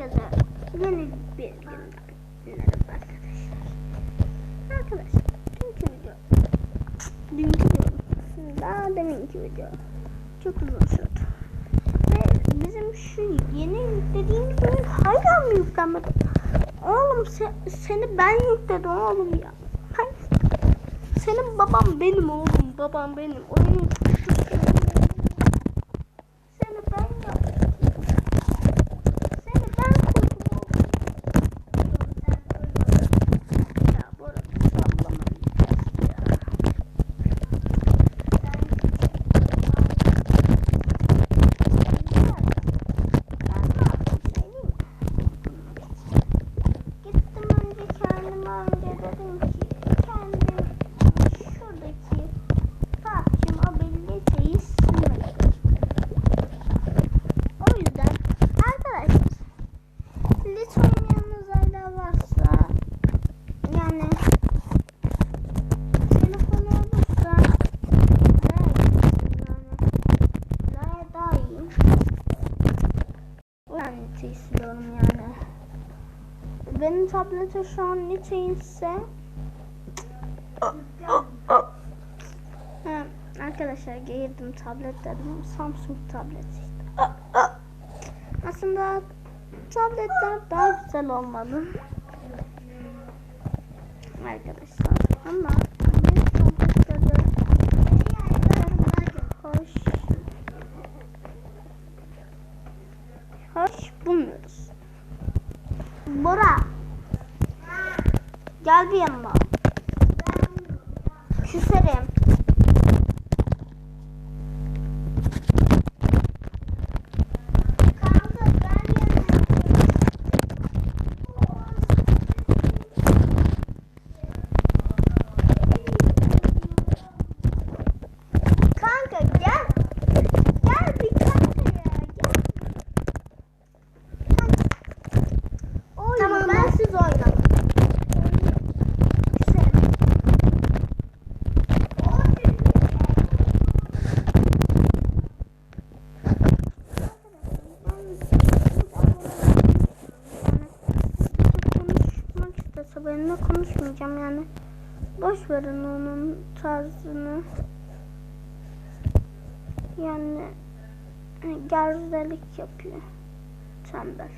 Herkese yeni bir günden merhaba arkadaşlar. Arkadaşlar dünkü video, dünkü diyorum, daha deminki video çok uzun sürdü. Ve bizim şu yeni yüklediğimiz oyun hala mı yüklenmedi? Oğlum se- seni ben yükledim oğlum ya. Ben, senin babam benim oğlum, babam benim. Oyunu seni ben yaptım. Seni ben koydum oğlum. Ya bu arada sallamayacağız ya. Gittim önce kendime önce dedim ki kendim şuradaki PUBG mobiliteyi silmek. O yüzden arkadaşlar Lithuania'nız hala varsa yani telefon olursa daha iyi yani daha, daha iyi. Ben Nite'yi siliyorum yani. Benim tablete şu an Ha, arkadaşlar girdim tablet dedim. Samsung tablet işte. Aslında tabletler daha güzel olmalı. Arkadaşlar ama hoş hoş bulmuyoruz. Bora gel bir yanıma. Küserim. Kanka gel. Gel bir kanka ya. Gel. Oy, tamam ben siz oynamam. Güzel. İstese benimle konuşmayacağım yani. Boş verin onun tarzını. Yani hani gerzelik yapıyor. Tembel.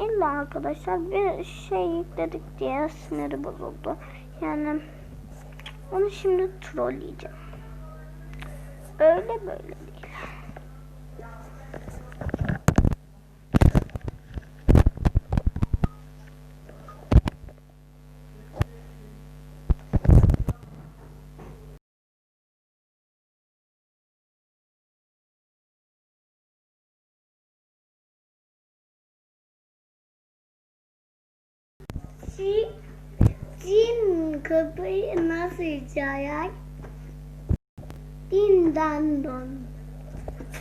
İlla arkadaşlar bir şey yükledik diye siniri bozuldu. Yani onu şimdi trolleyeceğim. Öyle böyle değil. Cin, cin kapıyı nasıl çalar? Din dan don.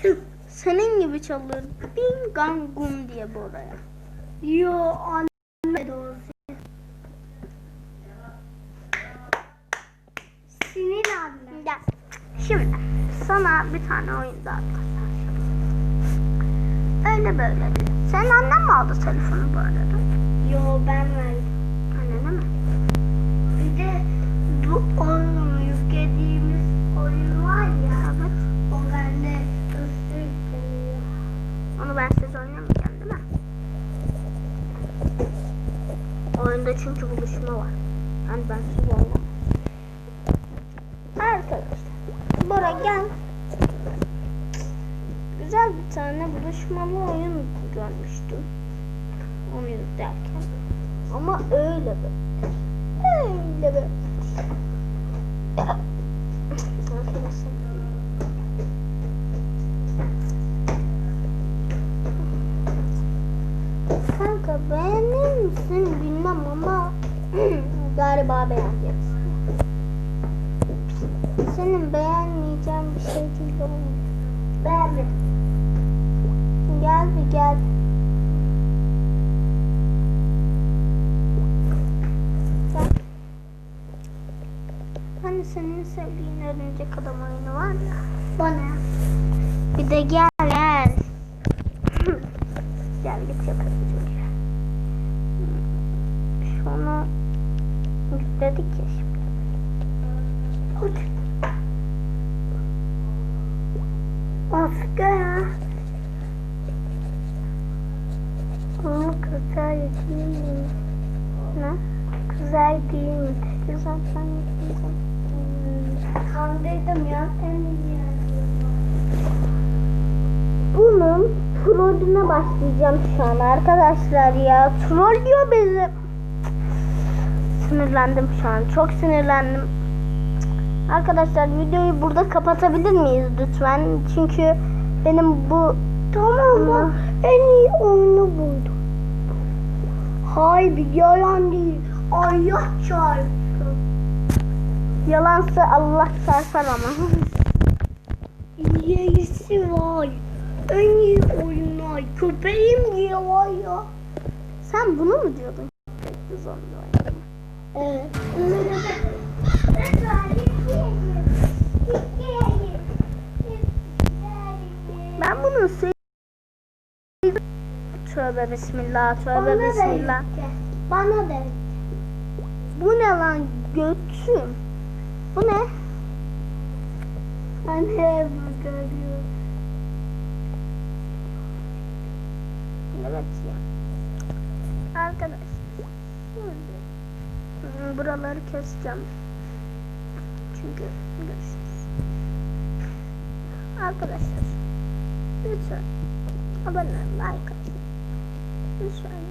Senin gibi çalır. Bing gang gun diye buraya. Yo anne doğrusu. Sinir anne. Gel. Şimdi sana bir tane oyun daha. Öyle böyle değil. Senin annen mi aldı telefonu bu arada? Yo ben verdim. Oyunda çünkü buluşma var. Yani ben siz oynamam. Arkadaşlar. Bora gel. Güzel bir tane buluşmalı oyun görmüştüm. Onu izlerken. Ama öyle böyle. Öyle böyle. Arkadaşlar. Beğenir misin bilmem ama galiba beğeneceksin. Senin beğenmeyeceğin bir şey değil oğlum. Beğenmedim. Gel bir gel. Gel. Hani senin sevdiğin örümcek adam oyunu var ya. Bana. Bir de gel gel. başlangıç yapalım ya şimdi. Asker. Onu kızar değil mi? Ne? Kızar değil mi? Güzel sen yükleyeceğim. Kandırdım ya ya. Bunun trollüne başlayacağım şu an arkadaşlar ya. Trollüyor bizi. Sinirlendim şu an. Çok sinirlendim. Arkadaşlar videoyu burada kapatabilir miyiz lütfen? Çünkü benim bu Tamam bak en iyi oyunu buldum. Hayır bir yalan değil. Allah çarpsın. yalansa Allah çarpar ama. İyisi var. En iyi oyunlar. Köpeğim diye var ya. Sen bunu mu diyordun? Biz onu da oynayalım. Evet. Ben bunun se- Tövbe bismillah, tövbe bismillah. Bana da. Bu ne lan götüm? Bu ne? Anne bu görüyor. Evet ya. Arkadaşlar. Buraları keseceğim. Çünkü görüşürüz. Arkadaşlar. Lütfen abone olun, atın. Lütfen